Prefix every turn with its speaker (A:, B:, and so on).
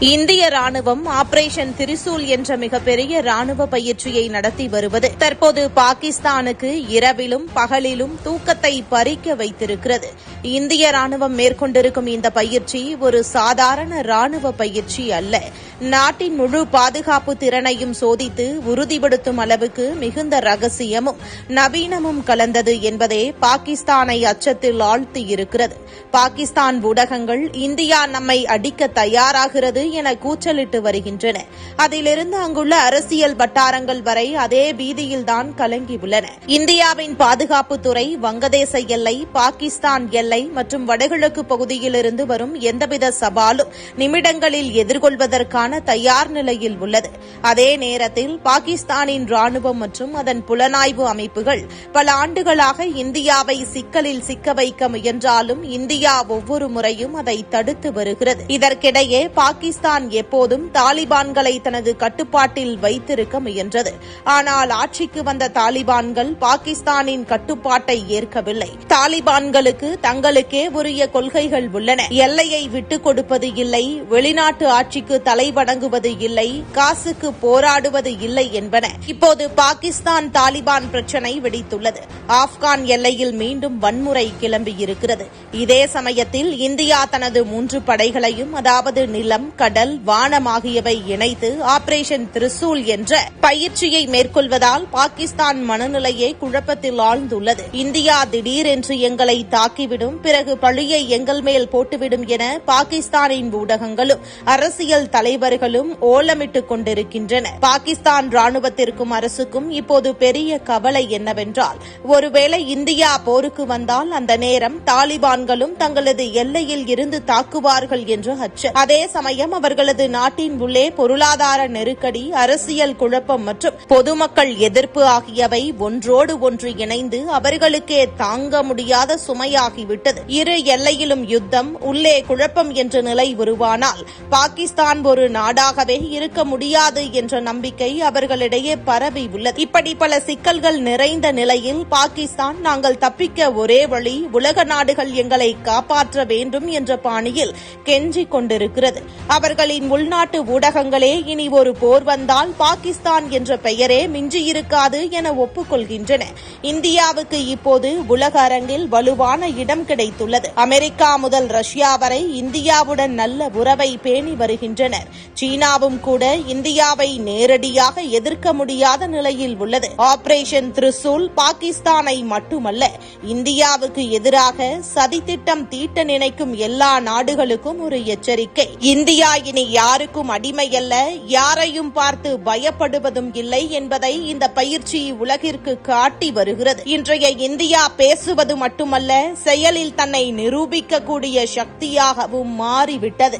A: இந்திய ராணுவம் ஆபரேஷன் திரிசூல் என்ற மிகப்பெரிய ராணுவ பயிற்சியை நடத்தி வருவது தற்போது பாகிஸ்தானுக்கு இரவிலும் பகலிலும் தூக்கத்தை பறிக்க வைத்திருக்கிறது. இந்திய ராணுவம் மேற்கொண்டிருக்கும் இந்த பயிற்சி ஒரு சாதாரண ராணுவ பயிற்சி அல்ல. நாட்டின் முழு பாதுகாப்பு திறனையும் சோதித்து உறுதிப்படுத்தும் அளவுக்கு மிகுந்த ரகசியமும் நவீனமும் கலந்தது என்பதே பாகிஸ்தானை அச்சத்தில் ஆழ்த்தியிருக்கிறது. பாகிஸ்தான் ஊடகங்கள் இந்தியா நம்மை அடிக்க தயாராகிறது என கூச்சலிட்டு வருகின்றன. அதிலிருந்து அங்குள்ள அரசியல் வட்டாரங்கள் வரை அதே பீதியில்தான் கலங்கியுள்ளன. இந்தியாவின் பாதுகாப்புத்துறை வங்கதேச எல்லை பாகிஸ்தான் எல்லை மற்றும் வடகிழக்கு பகுதியிலிருந்து வரும் எந்தவித சவாலும் நிமிடங்களில் எதிர்கொள்வதற்கான தயார் நிலையில் உள்ளது. அதே நேரத்தில் பாகிஸ்தானின் ராணுவம் மற்றும் அதன் புலனாய்வு அமைப்புகள் பல ஆண்டுகளாக இந்தியாவை சிக்கலில் சிக்க வைக்க முயன்றாலும் இந்தியா ஒவ்வொரு முறையும் அதை தடுத்து வருகிறது. இதற்கிடையே பாகிஸ்தான் எப்போதும் தாலிபான்களை தனது கட்டுப்பாட்டில் வைத்திருக்க முயன்றது. ஆனால் ஆட்சிக்கு வந்த தாலிபான்கள் பாகிஸ்தானின் கட்டுப்பாட்டை ஏற்கவில்லை. தாலிபான்களுக்கு தங்களுக்கே உரிய கொள்கைகள் உள்ளன. எல்லையை விட்டுக் கொடுப்பது இல்லை. வெளிநாட்டு ஆட்சிக்கு தலைவணங்குவது இல்லை காசுக்கு போராடுவது இல்லை என்பன. இப்போது பாகிஸ்தான் தாலிபான் பிரச்சினை வெடித்துள்ளது. ஆப்கான் எல்லையில் மீண்டும் வன்முறை கிளம்பியிருக்கிறது இதே சமயத்தில் இந்தியா தனது மூன்று படைகளையும் அதாவது நிலம் கடல் வானம் ஆகியவை இணைத்து ஆபரேஷன் திரிசூல் என்ற பயிற்சியை மேற்கொள்வதால் பாகிஸ்தான் மனநிலையை குழப்பத்தில் ஆழ்ந்துள்ளது. இந்தியா திடீரென்று எங்களை தாக்கிவிடும் பிறகு பழியை எங்கள் மேல் போட்டுவிடும் என பாகிஸ்தானின் ஊடகங்களும் அரசியல் தலைவர் தலைவர்களும் ஓலமிட்டுக் கொண்டிருக்கின்றனர். பாகிஸ்தான் ராணுவத்திற்கும் அரசுக்கும் இப்போது பெரிய கவலை என்னவென்றால் ஒருவேளை இந்தியா போருக்கு வந்தால் அந்த நேரம் தாலிபான்களும் தங்களது எல்லையில் இருந்து தாக்குவார்கள் என்று அச்சம் அதே சமயம் அவர்களது நாட்டின் உள்ளே பொருளாதார நெருக்கடி அரசியல் குழப்பம் மற்றும் பொதுமக்கள் எதிர்ப்பு ஆகியவை ஒன்றோடு ஒன்று இணைந்து அவர்களுக்கே தாங்க முடியாத சுமையாகிவிட்டது. இரு எல்லையிலும் யுத்தம் உள்ளே குழப்பம் என்ற நிலை உருவானால் பாகிஸ்தான் ஒரு நாடாகவே இருக்க முடியாது என்ற நம்பிக்கை அவர்களிடையே பரவி உள்ளது. இப்படி பல சிக்கல்கள் நிறைந்த நிலையில் பாகிஸ்தான் நாங்கள் தப்பிக்க ஒரே வழி உலக நாடுகள் எங்களை காப்பாற்ற வேண்டும் என்ற பாணியில் கெஞ்சிக் கொண்டிருக்கிறது. அவர்களின் உள்நாட்டு ஊடகங்களே இனி ஒரு போர் வந்தால் பாகிஸ்தான் என்ற பெயரே மிஞ்சியிருக்காது என ஒப்புக்கொள்கின்றன. இந்தியாவுக்கு இப்போது உலக அரங்கில் வலுவான இடம் கிடைத்துள்ளது. அமெரிக்கா முதல் ரஷ்யா வரை இந்தியாவுடன் நல்ல உறவை பேணி வருகின்றனர். சீனாவும் கூட இந்தியாவை நேரடியாக எதிர்க்க முடியாத நிலையில் உள்ளது. ஆபரேஷன் திரிசூல் பாகிஸ்தானை மட்டுமல்ல இந்தியாவுக்கு எதிராக சதித்திட்டம் தீட்ட நினைக்கும் எல்லா நாடுகளுக்கும் ஒரு எச்சரிக்கை. இந்தியா இனி யாருக்கும் அடிமையல்ல யாரையும் பார்த்து பயப்படுவதும் இல்லை என்பதை இந்த பயிற்சி உலகிற்கு காட்டி வருகிறது. இன்றைய இந்தியா பேசுவது மட்டுமல்ல செயலில் தன்னை நிரூபிக்கக்கூடிய சக்தியாகவும் மாறிவிட்டது.